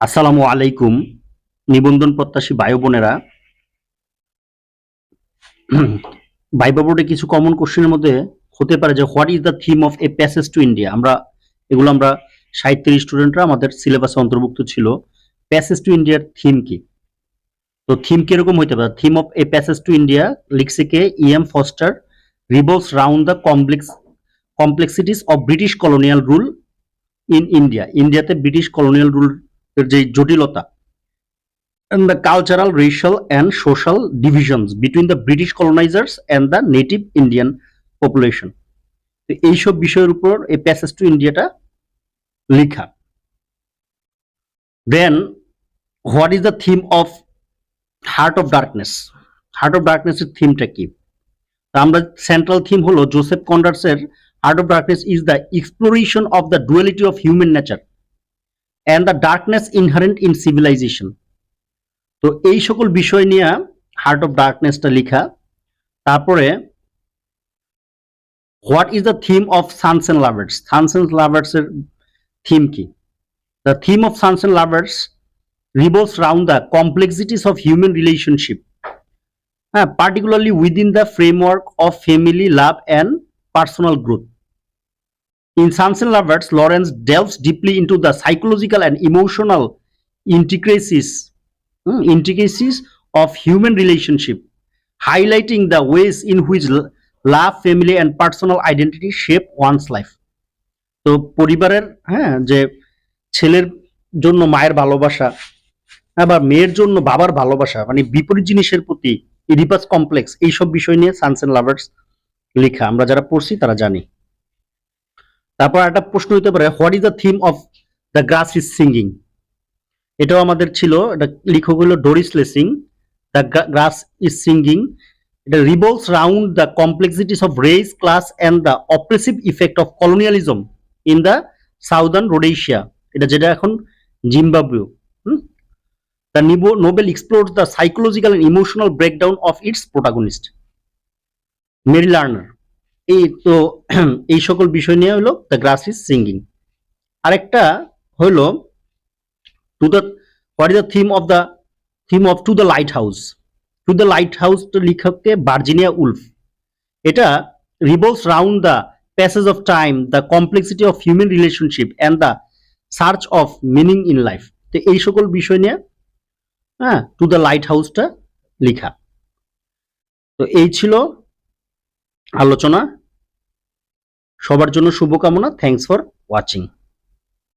আসসালামু আলাইকুম, নিবন্ধন প্রত্যাশী ভাই বোনেরা। ভাইবা বোর্ডে কিছু কমন কোশ্চেনের মধ্যে হতে পারে যে what is the theme of A Passage to India আমরা, এগুলো আমরা সাহিত্যের স্টুডেন্টরা আমাদের সিলেবাসে অন্তর্ভুক্ত ছিল। প্যাসেজ টু ইন্ডিয়ার থিম কি? তো থিম কীরকম হইতে পারে? Theme of A Passage to India লিখছে কে? E M Forster revolves round the complex complexities of British colonial rule in India ইন্ডিয়াতে ব্রিটিশ কলোনিয়াল রুল যে জটিলতা and the cultural, racial, and social divisions between the British colonizers and the native Indian population. তো এইসব বিষয়ের উপর এই passage to ইন্ডিয়াটা লেখা। Then what is the theme of Heart of Darkness Heart of ডার্কনেসের থিমটা কি? আমরা সেন্ট্রাল থিম হলো Joseph কন্ডার্সের Heart of Darkness is the exploration of the duality of human nature and the darkness inherent in civilization তো এই সকল বিষয় নিয়ে heart of ডার্কনেসটা লেখা। তারপরে what is the theme of Sons and Lovers Sons and Lovers এর theme কি? The theme of Sons and Lovers revolves round the complexities of human relationship হ্যাঁ particularly within the framework of family love and personal growth in Sons and Lovers, Lawrence delves deeply into the psychological and emotional intricacies, hmm, intricacies of human relationship, highlighting the ways in which love, family, and personal identity shape one's life. তো পরিবারের হ্যাঁ যে ছেলের জন্য মায়ের ভালোবাসা আবার মেয়ের জন্য বাবার ভালোবাসা মানে বিপরীত জিনিসের প্রতি ইডিপাস কমপ্লেক্স এইসব বিষয় নিয়ে সানস এন্ড লাভার্স লেখা আমরা যারা পড়ছি তারা জানি তারপর একটা প্রশ্ন হতে পারে what is the theme of the grass is singing এটাও আমাদের ছিল, এটা লেখক হলো Doris Lessing the Grass is Singing এটা revolves round the complexities of race class and the oppressive effect of colonialism in the Southern Rhodesia এটা যেটা এখন জিম্বাবুয়ে দ্য নিবো novel explore the psychological and emotional breakdown of its protagonist Mary Larner এই তো এই সকল বিষয় নিয়ে হলো দ্য গ্রাস ইজ সিঙ্গিং আরেকটা হলো to the what is the theme of the theme of To the Lighthouse To the Lighthouse লেখককে ভার্জিনিয়া উলফ। এটা revolves round the passage of time the complexity of human relationship and the search of meaning in life তো এই সকল বিষয় নিয়ে হ্যাঁ two the light হাউসটা লেখা। তো এই ছিল আলোচনা। সবার জন্য শুভকামনা। Thanks for watching